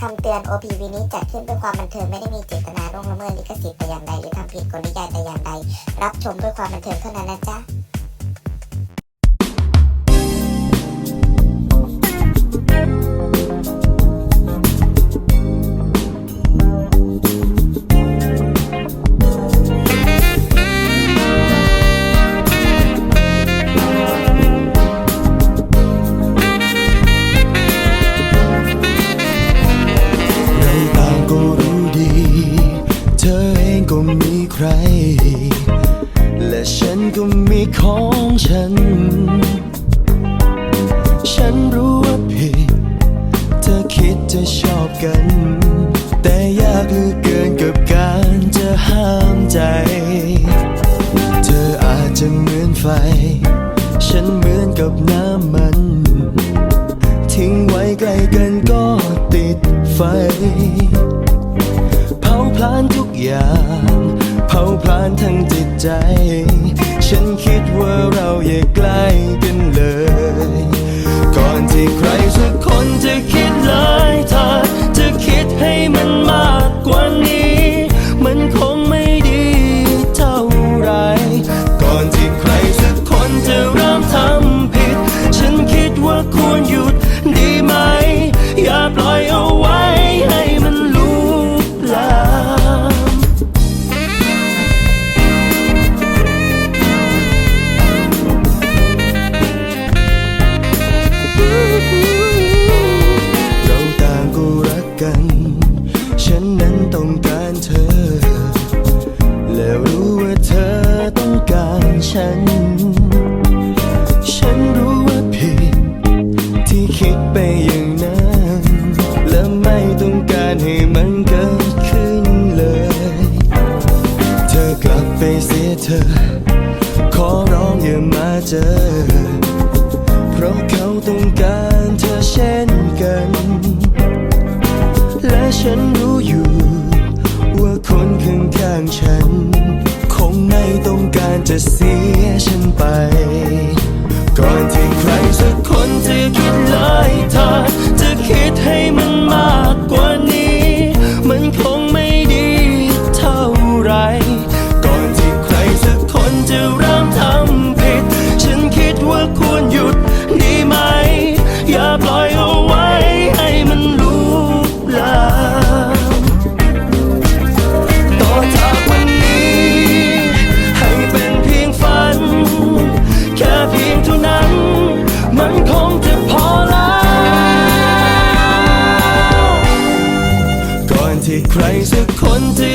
คำเตือน OPV นี้จัดขึ้นเพื่อความบันเทิงไม่ได้มีเจตนาล่วงละเมิดลิขสิทธิ์แต่อย่างใดหรือทำผิดกฎนิยายแต่อย่างใด รับชมเพื่อความบันเทิงเท่านั้นนะจ๊ะ ใคร และฉันก็มีของฉัน ฉันรู้ว่าผิด เธอคิดจะชอบกัน แต่ยากเหลือเกินกับการจะห้ามใจ เธออาจจะเหมือนไฟ ฉันเหมือนกับน้ำมัน ทิ้งไว้ใกล้กันก็ติดไฟ เผาพลานทุกอย่าง ผาพลานทั้งจิตใจ กัน ฉันนั้นต้องการเธอ แล้วรู้ว่าเธอต้องการฉัน ฉันรู้ว่าผิด ที่คิดไปอย่างนั้น และไม่ต้องการให้มันเกิดขึ้นเลย เธอกลับไปเสียเธอ ขอร้องอย่ามาเจอ เพราะเขาต้องการเธอเช่นกัน การจะเสียฉันไป ก่อนที่ใครสักคนจะคิดหลยทางจะคิดให้มัน ใครสักคนจะ